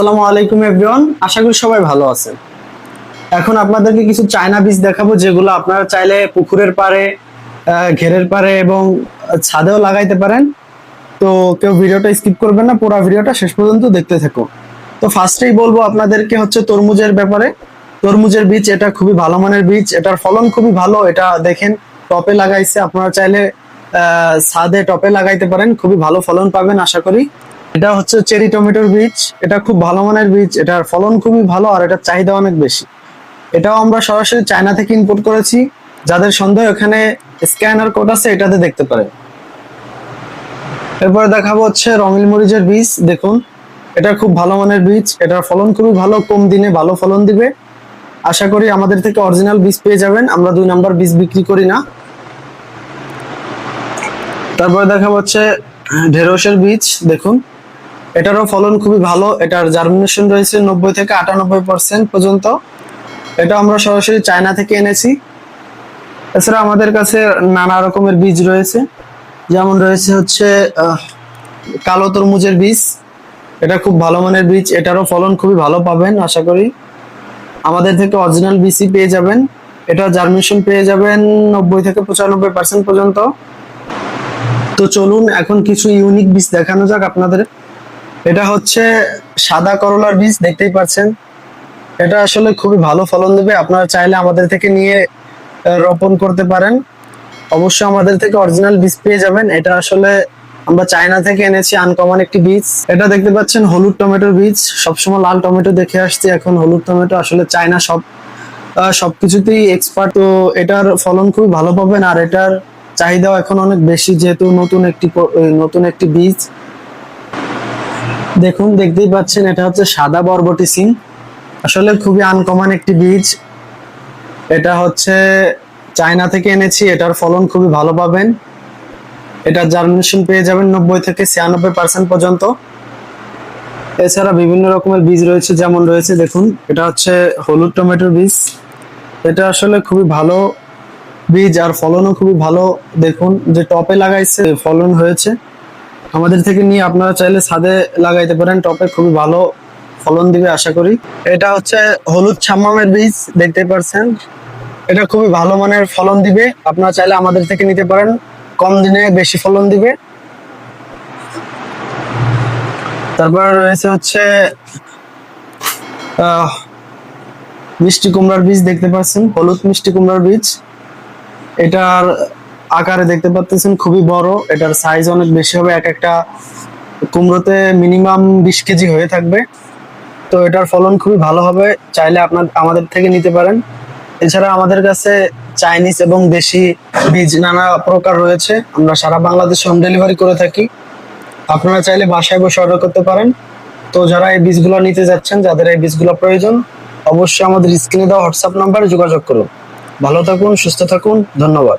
আসসালামু আলাইকুম এভরিওয়ান আশা করি সবাই ভালো আছেন। এখন আপনাদেরকে কিছু চায়না বীজ দেখাবো, যেগুলো আপনারা চাইলে পুকুরের পাড়ে ঘেরের পাড়ে এবং ছাদেও লাগাইতে পারেন। তো কেউ ভিডিওটা স্কিপ করবেন না, পুরো ভিডিওটা শেষ পর্যন্ত দেখতে থাকুন। তো ফার্স্টেই বলব আপনাদেরকে হচ্ছে তরমুজের ব্যাপারে। তরমুজের বীজ এটা খুবই ভালো মানের বীজ এটার ফলন খুবই ভালো, এটা দেখেন, টপে লাগাইছে। আপনারা চাইলে ছাদে টপে লাগাইতে পারেন, খুবই ভালো ফলন পাবেন, আশা করি। এটা হচ্ছে চেরি টমেটোর বীজ। এটা খুব ভালো মানের বীজ। এটার ফলন খুবই ভালো আর এটার চাহিদা অনেক বেশি। এটাও আমরা সরাসরি চায়না থেকে ইম্পোর্ট করেছি। যাদের সন্দেহ এখানে স্ক্যানার কোড আছে, এটাতে দেখতে পারেন। এরপরে দেখাবো হচ্ছে রঙিল মরিচের বীজ। দেখুন, এটা খুব ভালো মানের বীজ। এটার ফলন খুবই ভালো, কম দিনে ভালো ফলন দিবে। আশা করি আমাদের থেকে অরিজিনাল বীজ পেয়ে যাবেন। আমরা দুই নাম্বার বীজ বিক্রি করি না। তারপরে দেখাবো হচ্ছে ঢেঁড়সের বীজ। দেখুন এটারও ফলন খুবই ভালো। এটার জার্মিনেশন রয়েছে নব্বই থেকে আটানব্বই পার্সেন্ট পর্যন্ত। এটা আমরা সরাসরি চায়না থেকে এনেছি। এছাড়া আমাদের কাছে নানা রকমের বীজ রয়েছে। যেমন রয়েছে হচ্ছে কালো তরমুজের বীজ। এটা খুব ভালো মানের বীজ। এটারও ফলন খুবই ভালো পাবেন, আশা করি। আমাদের থেকে অরিজিনাল বিসি পেয়ে যাবেন। এটা জার্মিনেশন পেয়ে যাবেন নব্বই থেকে পঁচানব্বই পার্সেন্ট পর্যন্ত। তো চলুন, এখন কিছু ইউনিক বীজ দেখানো যাক আপনাদের। এটা হচ্ছে সাদা করলার বীজ, দেখতেই পাচ্ছেন। এটা আসলে খুবই ভালো ফলন দেবে। আপনারা চাইলে আমাদের থেকে নিয়ে রোপণ করতে পারেন। অবশ্যই আমাদের থেকে অরিজিনাল বীজ পেয়ে যাবেন। এটা আসলে আমরা চায়না থেকে এনেছি, আনকমন একটি বীজ। এটা দেখতে পাচ্ছেন, হলুদ টমেটোর বীজ। সবসময় লাল টমেটো দেখে আসছি এখন। হলুদ টমেটো আসলে চায়না সব সবকিছুতেই এক্সপার্ট তো এটার ফলন খুবই ভালো পাবেন। আর এটার চাহিদাও এখন অনেক বেশি, যেহেতু নতুন একটি নতুন একটি বীজ। দেখুন, দেখতেই পাচ্ছেন, এটা হচ্ছে সাদা বরবটি সিম। আসলে খুবই আনকমন একটি বীজ। এটা হচ্ছে চায়না থেকে এনেছি, এটার ফলন খুবই ভালো পাবেন। এটা জার্মিনেশন পেয়ে যাবেন নব্বই থেকে ছিয়ানব্বই পার্সেন্ট পর্যন্ত। এছাড়া বিভিন্ন রকমের বীজ রয়েছে, যেমন রয়েছে, দেখুন, এটা হচ্ছে হলুদ টমেটোর বীজ। এটা আসলে খুবই ভালো বীজ, আর ফলনও খুবই ভালো। দেখুন, যে টপে লাগাইছে, ফলন হয়েছে। আমাদের থেকে নিয়ে আপনারা চাইলে ছাদে লাগাইতে পারেন, টপে খুবই ভালো ফলন দিবে, আশা করি। এটা হচ্ছে হলুদ ছাম্মামের বীজ দেখতে পারছেন। এটা খুবই ভালো মানের ফলন দিবে। আপনারা চাইলে আমাদের থেকে নিতে পারেন, কম দিনে বেশি ফলন দিবে। তারপর রয়েছে হচ্ছে মিষ্টি কুমড়ার বীজ, দেখতে পাচ্ছেন, হলুদ মিষ্টি কুমড়ার বীজ। এটার আকারে দেখতে পাচ্ছেন খুবই বড়। এটার সাইজ অনেক বেশি হবে, এক একটা কুমড়োতে মিনিমাম বিশ কেজি হয়ে থাকবে। তো এটার ফলন খুবই ভালো হবে, চাইলে আপনার, আমাদের থেকে নিতে পারেন। এছাড়া আমাদের কাছে চাইনিজ এবং দেশি বীজ নানা প্রকার রয়েছে। আমরা সারা বাংলাদেশে হোম ডেলিভারি করে থাকি। আপনারা চাইলে বাসায় বসে অর্ডার করতে পারেন। তো যারা এই বীজগুলো নিতে যাচ্ছেন, যাদের এই বীজগুলো প্রয়োজন, অবশ্যই আমাদের স্ক্রিনে দেওয়া হোয়াটসঅ্যাপ নাম্বারে যোগাযোগ করুন। ভালো থাকুন, সুস্থ থাকুন, ধন্যবাদ।